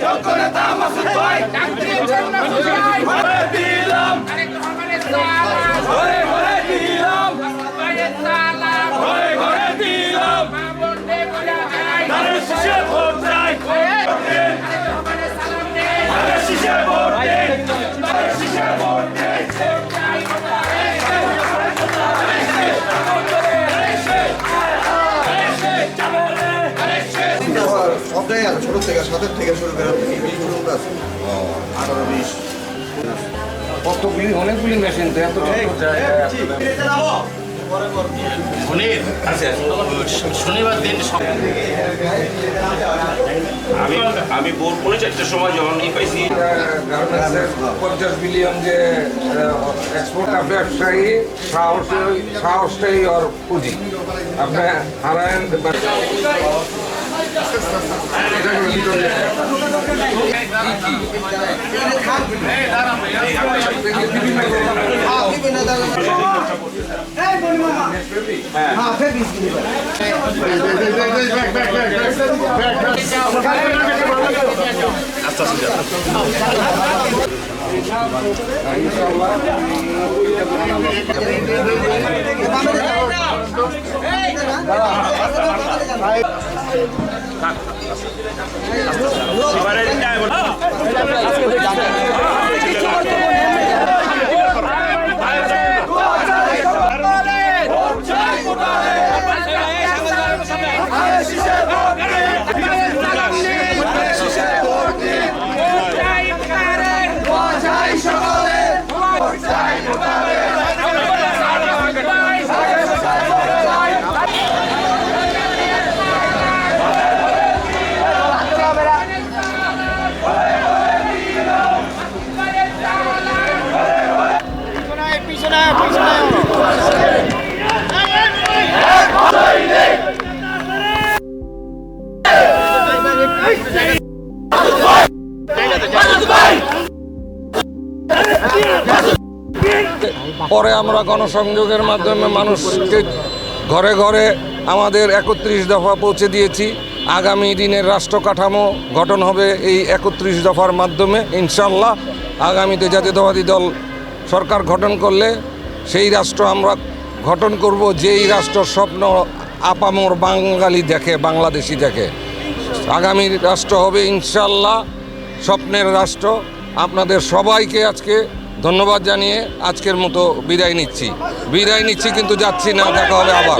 Don't go to Thomas and fight! ছোট থেকে সাতের থেকে শুরু করে পর্যন্ত আছে। আঠারো বিশ। কতগুলি অনেকগুলি মেশিন তো এত শনিবার দিন আমি আমি ভোর পৌনে চারটের সময় যখন পাইছি। পঞ্চাশ বিলিয়ন যে এক্সপোর্ট ব্যবসায়ী সাহসী সাহসটাই ওর পুঁজি। আপনি হারায়ন এটা হলো ভিতরে কি পরে আমরা গণসংযোগের মাধ্যমে মানুষকে ঘরে ঘরে আমাদের একত্রিশ দফা পৌঁছে দিয়েছি। আগামী দিনের রাষ্ট্র কাঠামো গঠন হবে এই একত্রিশ দফার মাধ্যমে ইনশাল্লাহ আগামীতে জাতীয়তাবাদী দল সরকার গঠন করলে সেই রাষ্ট্র আমরা গঠন করব, যেই রাষ্ট্র স্বপ্ন আপামর বাঙালি দেখে, বাংলাদেশি দেখে। আগামী রাষ্ট্র হবে ইনশাল্লাহ স্বপ্নের রাষ্ট্র। আপনাদের সবাইকে আজকে ধন্যবাদ জানিয়ে আজকের মতো বিদায় নিচ্ছি। বিদায় নিচ্ছি কিন্তু যাচ্ছি না দেখা হবে আবার।